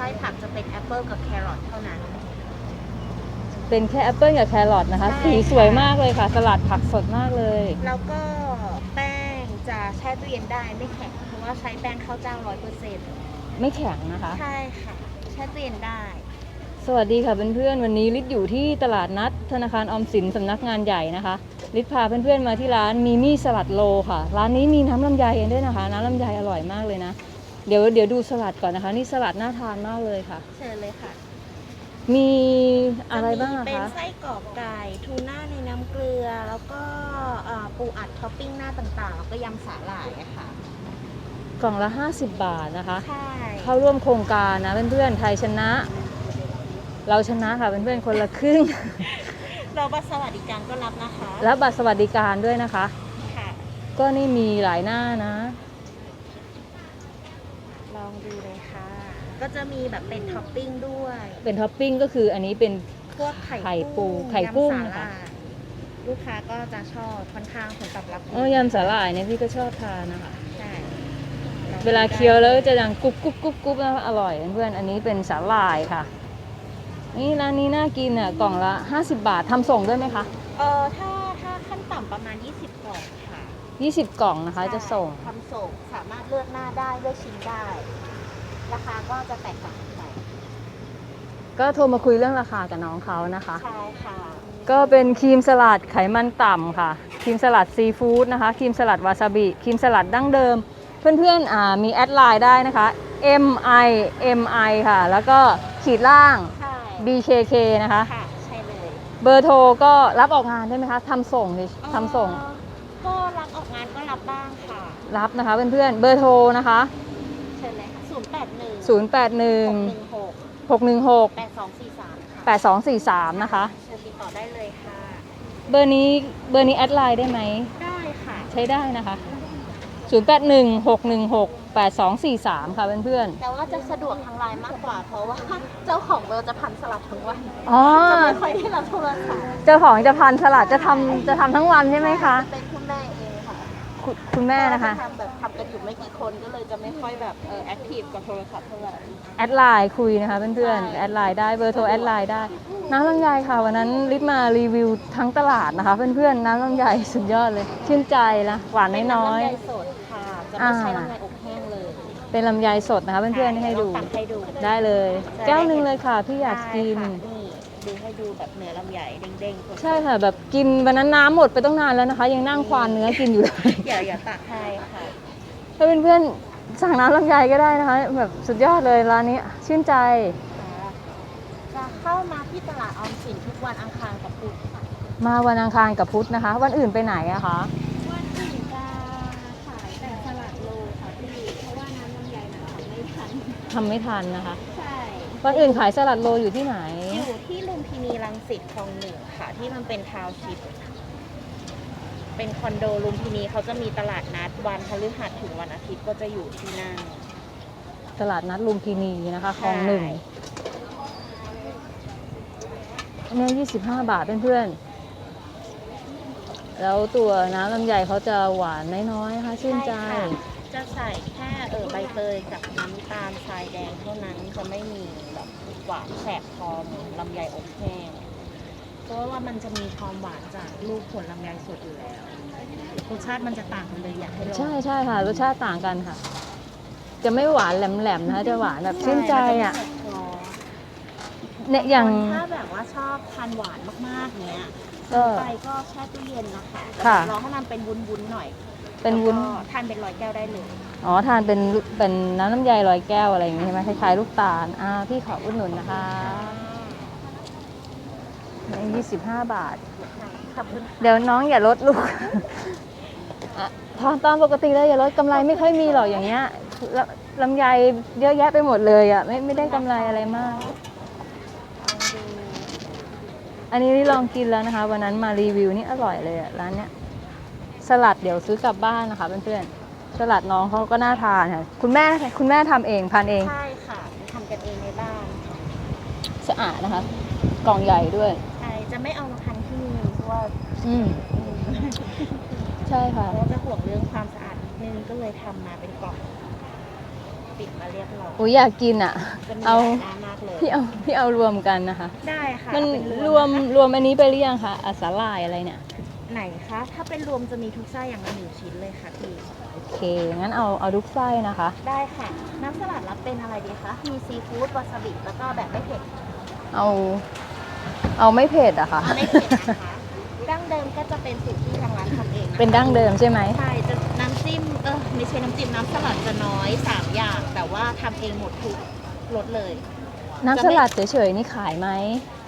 ช้ไส้ผักจะเป็นแอปเปิลกับแครอทเท่านั้น เป็นแค่แอปเปิลกับแครอทนะคะ ใช่สีสวยมากเลยค่ะ สลัดผักสดมากเลย แล้วก็แป้งจะแช่ตู้เย็นได้ไม่แข็งเพราะว่าใช้แป้งข้าวเจ้าร้อยเปอร์เซ็นต์ไม่แข็งนะคะ ใช่ค่ะ แช่ตู้เย็นได้สวัสดีค่ะเพื่อนๆ วันนี้ลิศอยู่ที่ตลาดนัด ธนาคารออมสินสำนักงานใหญ่นะคะลิศพาเพื่อนๆมาที่ร้านมีมี่สลัดโลค่ะ ร้านนี้มีน้ำลำไยเองด้วยนะคะ น้ำลำไยอร่อยมากเลยนะ เดี๋ยวเดี๋ยวดูสลัดก่อนนะคะ นี่สลัดน่าทานมากเลยค่ะ เชิญเลยค่ะมีอะไรบ้างอะจมีเป็นคะ ไส้กรอกไก่ทูน่าในน้ำเกลือ แล้วก็เอ่อปูอัดท็อปปิ้งหน้าต่างๆ แล้วก็ยำสาหร่ายอะค่ะ กล่องละ 50 บาทนะคะ ใช่ เข้าร่วมโครงการนะเพื่อนๆไทยชนะ เราชนะค่ะเพื่อนๆคนละครึ่ง เราบัตรสวัสดิการก็รับนะคะ แล้วบัตรสวัสดิการด้วยนะคะ ค่ะ ก็นี่มีหลายหน้านะล องดูเลยค่ะ ก็จะมีแบบเป็นท็อปปิ้งด้วยเป็นท็อปปิ้งก็คืออันนี้เป็น พวกไข่ไข่ปูกุ้งไข่กุ้งยำสานะหคะร่ายลูกค้าก็จะชอบค่อนข้างผลตอบรับดีอ๋อยำสาหร่ายเนี่ยพี่ก็ชอบทานนะคะ ใช่เวลาเคี้ยวแล้วจะดังกรุบกรุบกรุบกรุบนะคะอร่อยเพื่อนๆอันนี้เป็นสาหร่ายค่ะ นี่ร้านนี้น่ากินอะกล่องละ 50 บาททำส่งด้วยไหมคะ เออถ้าถ้าขั้นต่ำประมาณ 20กล่องค่ะ 20 กล่องนะคะจะส่ง ทำส่งสามารถเลือกหน้าได้เลือกชิ้นได้ ราคาก็จะแตกต่างกันไปก็โทรมาคุยเรื่องราคากับน้องเขานะคะ ใช่ค่ะก็เป็นครีมสลัดไขมันต่ำค่ะ ครีมสลัดซีฟู้ดนะคะ ครีมสลัดวาซาบิ ครีมสลัดดั้งเดิม เพื่อนๆอ่ามีแอดไลน์ได้นะคะ M I M I ค่ะ แล้วก็ขีดล่าง ใช่ B K K นะคะ ค่ะ ใช่เลย เบอร์โทรก็รับออกงานได้ไหมคะทำส่งดิทำส่งเอ่อก็รับออกงานก็ รับบ้างค่ะรับนะคะเพื่อนๆเบอร์โทรนะคะ เชิญเลยค่ะศูนย์แปดหนึ่งหกหนึ่งหก081แปดสองสี่สามค่ะ616 8243 นะคะ เชิญติดต่อได้เลยค่ะ เบอร์นี้เบอร์นี้แอดไลน์ได้ไหม ได้ค่ะ ใช้ได้นะคะ 081 616 8243 ค่ะเพื่อนแต่ว่าจะสะดวกทางไลน์มากกว่า เพราะว่า เจ้าของเบอร์จะพันสลับทั้งวัน ๆอ๋อจะไม่ค่อยได้รับโทรศัพท์เจ้าของจะพันสลัดจะทำจะทำทั้งวันใช่ไหมคะจะเป็นคุณแม่เอง ค่ะคุณคุณแม่นะคะเพราว่าจทำแบบทำกันอยู่ไม่กี่คนก็เลยจะไม่ค่อยแบบเออแอคทีฟกับโทรศัพท์เท่าไหร่ แอดไลน์คุยนะคะเพื่อนใช่ๆแอดไลน์ได้เบอร์โทรแอดไลน์ได้น้ำลำไยค่ะ วันนั้นลิศมารีวิวทั้งตลาดนะคะเพื่อนๆ น้ำลำไยสุดยอดเลย ชื่นใจนะหวานน้อย เป็นน้ำลำไยสดค่ะ จะไม่ใช้อ่าลำไยอบแห้งเลยๆ เป็นลำไยสดนะคะเพื่อนๆที่ให้ดู ลองตักให้ดูได้เลยใช่แก้วหนึ่งเลยค่ะพี่อยากกิน ได้ค่ะนี่ดูให้ดูแบบเนื้อลำไยเด้งๆสดๆใช่ค่ะ แบบกินวันนั้นน้ำหมดไปต้องนานแล้วนะคะ ยังนั่งควานเนื้อกินอยู่เลย อย่าอย่าตักให้ค่ะถ้าเพื่อนๆสั่งน้ำลำไยก็ได้นะคะ แบบสุดยอดเลยร้านนี้ชื่นใจ จะเข้ามาที่ตลาดออมสินทุกวันอังคารกับพุธค่ะมาวันอังคารกับพุธนะคะ วันอื่นไปไหนอะคะวันอื่นจะขายแต่สลัดโลค่ะพี่เพราะว่าน้ำลำไยมันทำไม่ทันทำไม่ทันนะคะ ใช่วันอื่นขายสลัดโลอยู่ที่ไหนอยู่ ที่ลุมพินีรังสิตคลองหนึ่งค่ะ ที่มันเป็นทาวน์ชิพเป็นคอนโดลุมพินีเขาจะมีตลาดนัดวันพฤหัสถึงวันอาทิตย์ก็จะอยู่ที่นั่นตลาดนัดลุมพินีนะคะคลองหนึ่งใช่อันนี้ยี่สิบห้าบาทเพื่อนๆ แล้วตัวน้ำลำไยเขาจะหวานน้อยๆนะคะชื่นใจช่ค่ะจะใส่แค่เออใบเตยกับน้ำตาลทรายแดงเท่านั้นจะไม่มี แบบหวานแสบคอเหมือนลำไยอบแห้ง เพราะว่ามันจะมีความหวานจากลูกผลลำไยสดอยู่แล้วรสชาติมันจะต่างกันเลยอยากให้ลองใช่ใช่ค่ะ รสชาติต่างกันค่ะ จะไม่หวานแหลมๆนะคะจะหวานแบบชื่นใจอะมันจไม่แสบคอเนี่ยอย่างคนถ้าแบบว่าชอบทานหวานมากๆเนี้ยก็ ไปก็แช่ตู้เย็นนะคะค่ะ รอให้มันเป็นวุ้นๆหน่อย เป็นวุ้น แล้วก็ทานเป็นร้อยแก้วได้เลยอ๋อทานเป็นเป็นน้ำลำไยลอยแก้วอะไรอย่างงี้ใช่ไหมคล้ายๆลูกตาลอ่าพี่ขออุดหนุนนะคะยี่สิบห้าบาท ขอบคุณเดี๋ยวน้องอย่าลดลูกอะพอตามปกติเลยอย่าลดกำไรไม่ค่อยมีหรอกอย่างเงี้ยลลำไยเยอะแยะไปหมดเลยอะไม่ไม่ได้กำไรอะไรมาก อันนี้นี่ลองกินแล้วนะคะ วันนั้นมารีวิวนี่อร่อยเลยอะร้านเนี้ย สลัดเดี๋ยวซื้อกลับบ้านนะคะเพื่อนๆสลัดน้องเขาก็น่าทานค่ะคุณแม่คุณแม่ทำเองพันเอง ใช่ค่ะทำกันเองในบ้านค่ะสะอาดนะคะ กล่องใหญ่ด้วย ใช่จะไม่เอามาพันที่นี่เพราะว่าอืมอืมใช่ค่ะเราจะห่วงเรื่องความสะอาดนิดนึงก็เลยทำมาเป็นกล่องปิดมาเรียบร้อยอุ้ยอยากกินอะ จะมีเอาหลายหน้ามากเลยพี่เอาพี่เอารวมกันนะคะ ได้ค่ะมันเป็นรวมนะคะรวมอันนี้ไปหรือยังคะอาสาลายอะไรเนี่ย ไหนคะ ถ้าเป็นรวมจะมีทุกไส้อย่างละหนึ่งชิ้นเลยค่ะพี่ โอเค งั้นเอาเอาทุกไส้นะคะ ได้ค่ะ น้ำสลัดรับเป็นอะไรดีคะ มีซีฟู้ดวาซาบิแล้วก็แบบไม่เผ็ดเอาเอาไม่เผ็ดอะค่ะ ไม่เผ็ดนะคะ ดั้งเดิมก็จะเป็นสูตรที่ทางร้านทำเองะคะเป็นดั้งเดิมใช่ไหม ใช่จะน้ำจิ้มเออไม่ใช่น้ำจิ้มน้ำสลัดจะน้อย3อย่าง แต่ว่าทำเองหมดทุกรสเลย น้ำสลัดเฉยๆนี่ขายไหม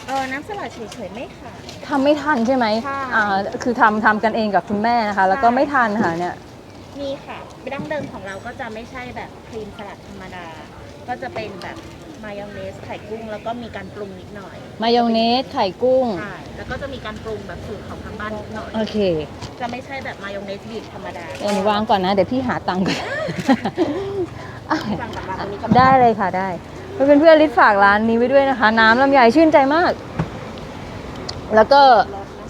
เออน้ำสลัดเฉยๆไม่ขายทำไม่ทันใช่ไหมใช่ อ่าคือทำทำกันเองกับคุณแม่นะคะ แล้วก็ใช่ไม่ทันค่ะเนี่ย มีค่ะดั้งเดิมของเราก็จะไม่ใช่แบบครีมสลัดธรรมดา ก็จะเป็นแบบมายองเนสไข่กุ้ง แล้วก็มีการปรุงนิดหน่อยมายองเนสไข่กุ้ง ใช่แล้วก็จะมีการปรุงแบบสูตรของทางบ้านนิดหน่อย โอเคจะไม่ใช่แบบมายองเนสบีบธรรมดาเดี๋ยวหนูวางก่อนนะ เดี๋ยวพี่หาตังค์ก่อน สั่งกับร้านนี้ก็ได้เลยค่ะได้ เพื่อนเพื่อนๆลิศฝากร้านนี้ไว้ด้วยนะคะ น้ำลำไยชื่นใจมาก แล้วก็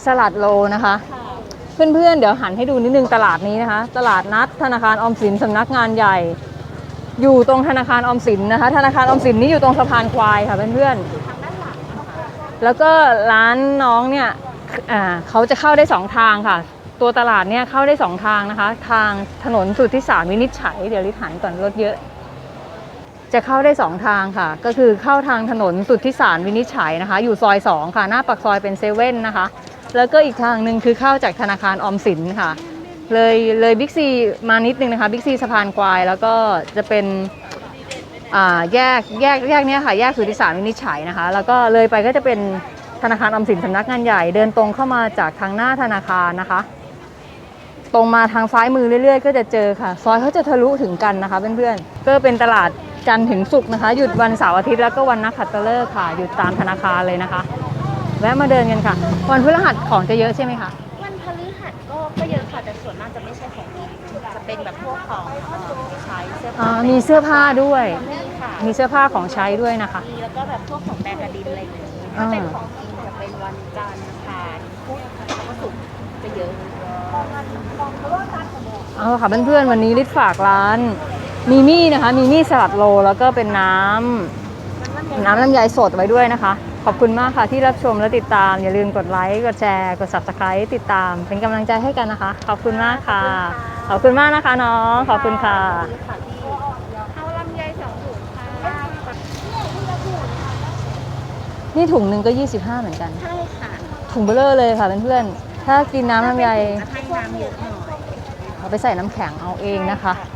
สลัดโลนะคะค่ะเพื่อนๆเดี๋ยวหันให้ดูนิดนึงตลาดนี้นะคะ ตลาดนัดธนาคารออมสินสำนักงานใหญ่ อยู่ตรงธนาคารออมสินนะคะ ธนาคารออมสินนี่อยู่ตรงสะพานควายค่ะเพื่อนอยู่ทางด้านหลังนะคะๆแล้วก็ร้านน้องเนี่ยอ่าเขาจะเข้าได้สองทางค่ะ ตัวตลาดเนี่ยเข้าได้สองทางนะคะ ทางถนนสุทธิสารวินิจฉัย เดี๋ยวลิศหันก่อนรถเยอะ จะเข้าได้สองทางค่ะ ก็คือเข้าทางถนนสุทธิสารวินิจฉัยนะคะ อยู่ซอยสองค่ะ หน้าปากซอยเป็นเซเว่นนะคะ แล้วก็อีกทางหนึ่งคือเข้าจากธนาคารออมสินค่ะ เลยเลยบิ๊กซีมานิดนึงนะคะบิ๊กซีสะพานควาย แล้วก็จะเป็นอ่าแยกแยกแยกเนี้ยค่ะแยกสุทธิสารวินิจฉัยนะคะ แล้วก็เลยไปก็จะเป็นธนาคารออมสินสำนักงานใหญ่เดินตรงเข้ามาจากทางหน้าธนาคารนะคะ ตรงมาทางซ้ายมือเรื่อยๆ ก็จะเจอค่ะ ซอยเขาจะทะลุถึงกันนะคะเพื่อนๆก็เป็นตลาด จันทร์ถึงศุกร์นะคะ หยุดวันเสาร์อาทิตย์แล้วก็วันนักขัตฤกษ์ค่ะ หยุดตามธนาคารเลยนะคะ แวะมาเดินกันค่ะ วันพฤหัสของจะเยอะใช่ไหมคะ วันพฤหัสก็ก็เยอะค่ะ แต่ส่วนมากจะไม่ใช่ของกินจะเป็นแบบพวกของเอ่อใช้เสื้ออ่าผ้ามีเสื้อผ้าด้วย มีค่ะมีเสื้อผ้าของใช้ด้วยนะคะ มีแล้วก็แบบพวกของแบรนด์กระดินอะไรอย่างงี้ถ้าเป็นของกินจะเป็นวันจันทร์อังคารพุธแล้วก็ศุกร์จะเยอะ เอาค่ะเพื่อนๆวันนี้ลิศฝากร้าน มีมี่นะคะ มีมี่สลัดโลแล้วก็เป็นน้ำน้ำลำไยสดไว้ด้วยนะคะ ขอบคุณมากค่ะที่รับชมและติดตาม อย่าลืมกดไลค์ กดแชร์ กด subscribe ติดตาม เป็นกำลังใจให้กันนะคะ ขอบคุณมากค่ะ ขอบคุณมากนะคะน้อง ขอบคุณค่ะดีค่ะพี่เอาลำไยสองถุงค่ะนี่ถุงหนึ่งก็ 25 เหมือนกัน ใช่ค่ะ ถุงเบลเลอร์เลยค่ะเพื่อนๆถ้ากินน้ำลำไยจะให้น้ำเยอะหน่อยเอาไปใส่น้ำแข็งเอาเองนะคะใช่